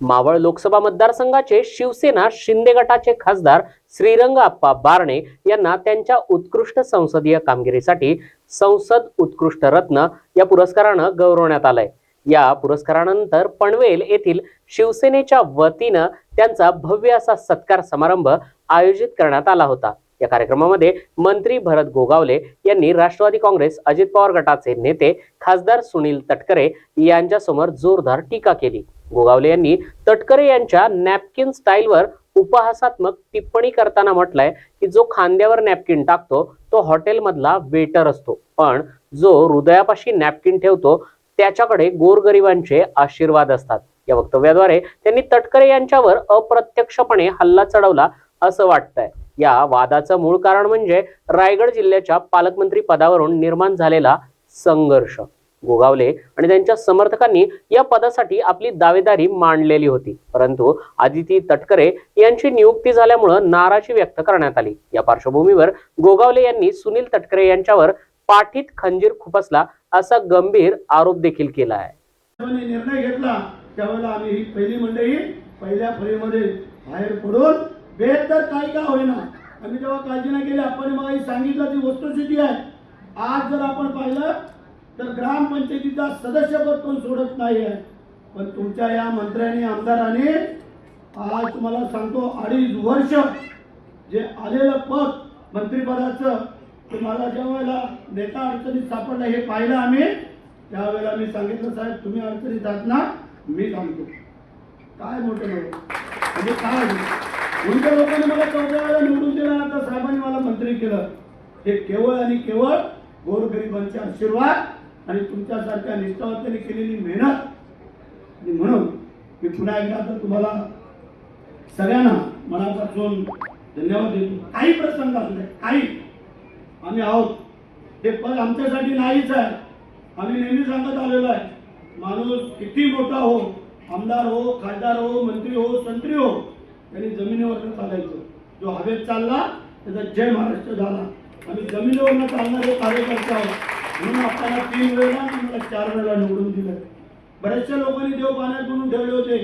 मावळ लोकसभा मतदारसंघाचे शिवसेना शिंदे गटाचे खासदार श्रीरंग आप्पा बारणे यांना त्यांच्या उत्कृष्ट संसदीय कामगिरीसाठी संसद उत्कृष्ट रत्न या पुरस्कारानं गौरवण्यात आलंय. या पुरस्कारानंतर पनवेल येथील शिवसेनेच्या वतीनं त्यांचा भव्य असा सत्कार समारंभ आयोजित करण्यात आला होता. या कार्यक्रमामध्ये मंत्री भरत गोगावले यांनी राष्ट्रवादी काँग्रेस अजित पवार गटाचे नेते खासदार सुनील तटकरे यांच्यासमोर जोरदार टीका केली. गोगावले यांनी तटकरे यांच्या नॅपकिन स्टाईलवर उपहासात्मक टिप्पणी करताना म्हटलंय की जो खांद्यावर नॅपकिन टाकतो तो हॉटेलमधला वेटर असतो. पण जो हृदयापाशी नॅपकिन ठेवतो त्याच्याकडे गोरगरिबांचे आशीर्वाद असतात. या वक्तव्याद्वारे त्यांनी तटकरे यांच्यावर अप्रत्यक्षपणे हल्ला चढवला असं वाटतंय. या वादाचं मूळ कारण म्हणजे रायगड जिल्ह्याच्या पालकमंत्री पदावरून निर्माण झालेला संघर्ष. गोगावले आणि त्यांच्या समर्थकांनी या पदासाठी आपली दावेदारी मांडलेली होती. परंतु आदिती तटकरे यांची नियुक्ती झाल्यामुळं नाराजी व्यक्त करण्यात आली. या पार्श्वभूमीवर गोगावले यांनी सुनील तटकरे यांच्यावर पाठीत खंजीर खुपसला असा गंभीर आरोप देखील केला आहे. निर्णय घेतला त्यावेळेला आम्ही ही पहिली मंडळी पहिल्या फळीमध्ये बाहेर पडून बेहतर काय का होईना. आम्ही जेव्हा काळजी नाही केली आपण मला सांगितलं ती वस्तुस्थिती आहे. आज जर आपण पाहिलं तर ग्रामपंचायतीचा सदस्यपद पण सोडत नाही आहे पण तुमच्या या मंत्र्याने आमदाराने आज तुम्हाला सांगतो अडीच वर्ष जे आलेलं पद मंत्रिपदाचं ते मला ज्या वेळेला नेता अडचणीत सापडलं हे पाहिलं आम्ही त्यावेळेला मी सांगितलं साहेब तुम्ही अडचणीत जात ना मी सांगतो काय मोठं म्हणजे काय? तुमच्या लोकांनी मला चौथ्या वेळेला निवडून दिला आता साहेबांनी मला मंत्री केलं. हे केवळ आणि केवळ गोरगरिबांचे आशीर्वाद आणि तुमच्यासारख्या निष्ठावतेने केलेली मेहनत. आणि म्हणून मी पुन्हा एकदा तर तुम्हाला सगळ्यांना मनापासून धन्यवाद देतो. काही प्रसंग असले काही. आम्ही आहोत. हे पद आमच्यासाठी नाहीच आहे. आम्ही नेहमी सांगत आलेलो आहे. माणूस किती मोठा हो आमदार हो खासदार हो मंत्री हो संत्री हो त्यांनी जमिनीवरनं चालायचं. जो हवेत चालला त्याचा जय महाराष्ट्र झाला. आम्ही जमिनीवरनं चालणारे कार्यकर्ते आहोत. म्हणून आपल्याला तीन वेळेला आणि मला चार वेळेला निवडून दिलं. बऱ्याचशा लोकांनी देव पाण्यात म्हणून ठेवले होते.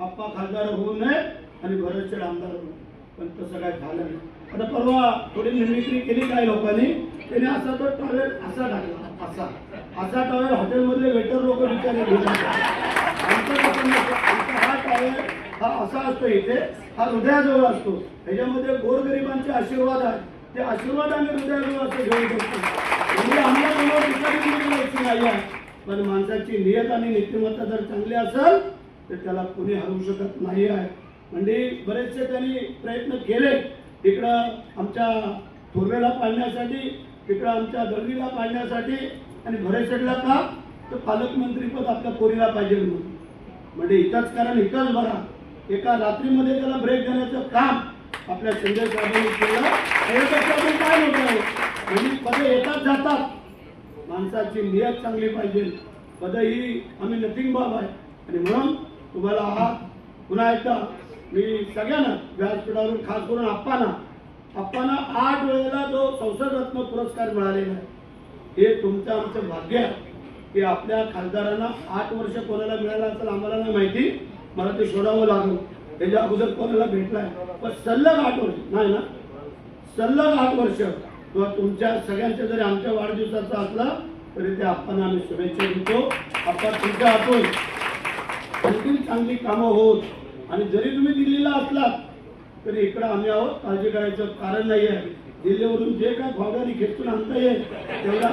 आप्पा खासदार होऊ नये आणि बरेचसे आमदार होऊ पण तसं काय झालं नाही. आता परवा थोडी मिमिक्री केली काही लोकांनी. त्याने असा तो टॉयलेट असा टाकला. असा. असा टॉयलेट हॉटेलमधले वेटर लोक विचारले आमचा हा टॉवेल हा असा असतो इथे. हा हृदयाजवळ असतो. ह्याच्यामध्ये गोरगरिबांचे आशीर्वाद आहे ते आशीर्वाद आम्ही हृदयाजवळ असं घेऊ शकतो म्हणजे आम्हाला कोणावर विचार करायची नाही आहे. पण माणसाची नियत आणि नीतिमत्ता जर चांगली असेल तर त्याला कुणी हरवू शकत नाही आहे. म्हणजे बरेचसे त्यांनी प्रयत्न केले. तिकडं आमच्या थोरवेला पाळण्यासाठी तिकडं आमच्या दळवीला पाळण्यासाठी आणि भरेसडला का तर पालकमंत्रीपद आपल्या पोरीला पाहिजे म्हणून. म्हणजे इथंच कारण इथंच बघा एका रात्रीमध्ये त्याला ब्रेक देण्याचं काम आपल्या शिंदे साहेबांनी केलं. त्याच्यापासून काय होत आहे? म्हणजे पदे येतात जातात. माणसाची नियत चांगली पाहिजे. पद ही आम्ही नथिंग बाब आहे. आणि म्हणून तुम्हाला हा पुन्हा एकदा मी सगळ्यांना व्यासपीठावरून खास करून आप्पांना आप्पांना आठ वेळेला जो संसद रत्न पुरस्कार मिळालेला आहे हे तुमचं आमचं भाग्य आहे. की आपल्या खासदारांना आठ वर्ष कोणाला मिळालं असेल आम्हाला नाही माहिती. मला ते शोधावं लागलं. त्याच्या अगोदर कोणाला भेटलाय? पण सलग आठ वर्ष नाही ना? सलग आठ वर्ष. किंवा तुमच्या सगळ्यांच्या जरी आमच्या वाढदिवसाचा असला तरी ते आपण आम्ही शुभेच्छा देतो. आपण तुमच्या हातून आणखी चांगली कामं होत आणि जरी तुम्ही दिल्लीला असलात तरी इकडं आम्ही आहोत. काळजी करायचं कारण नाही आहे दिल्लीवरून जे काय भावगाडी खेचून आणता येईल तेवढा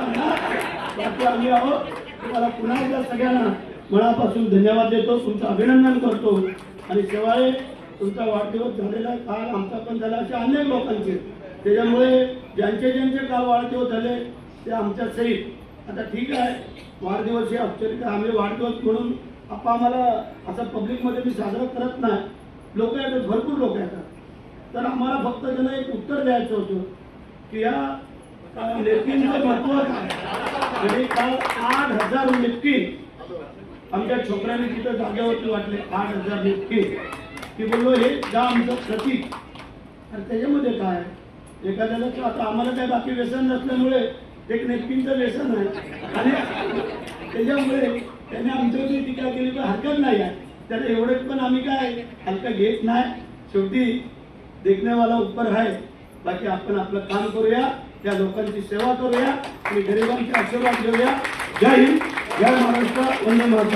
बाकी आम्ही आहोत. तुम्हाला पुन्हा एकदा सगळ्यांना मनापासून धन्यवाद देतो. तुमचं अभिनंदन करतो. आणि शिवाय तुमचा वाढदिवस झालेला काल आमचा पण झाला असे अनेक लोकांचे. त्याच्यामुळे ज्यांचे ज्यांचे काल वाढदिवस झाले ते आमच्या सहित. आता ठीक आहे वाढदिवस हे औपचारिक आम्ही वाढदिवस म्हणून आपण आम्हाला असं पब्लिकमध्ये मी साजरा करत नाही. लोक येतात भरपूर लोक येतात. तर आम्हाला फक्त त्यांना एक उत्तर द्यायचं होतं की या नेपकिनचं महत्त्व काय म्हणजे काल आठ हजार नेपकिन आमच्या छोकऱ्याने तिथं जागेवरती वाटले आठ हजार नेपकिन की बोललो हे जा आमचं प्रतीक. आणि त्याच्यामध्ये काय? एखाद्याला तर आता आम्हाला काय बाकी व्यसन नसल्यामुळे एक नेपकिनचं व्यसन आहे. आणि त्याच्यामुळे त्याने आमच्यावरती टीका केली तर हरकत नाही आहे त्याला एवढेच पण आम्ही काय हलका घेत नाही. शेवटी देखण्यावाला उपर आहे. बाकी आपण आपलं काम करूया त्या लोकांची सेवा करूया आणि गरिबांचे आशीर्वाद घेऊया. जय हिंद. जय महाराष्ट्र. वंदे महाराष्ट्र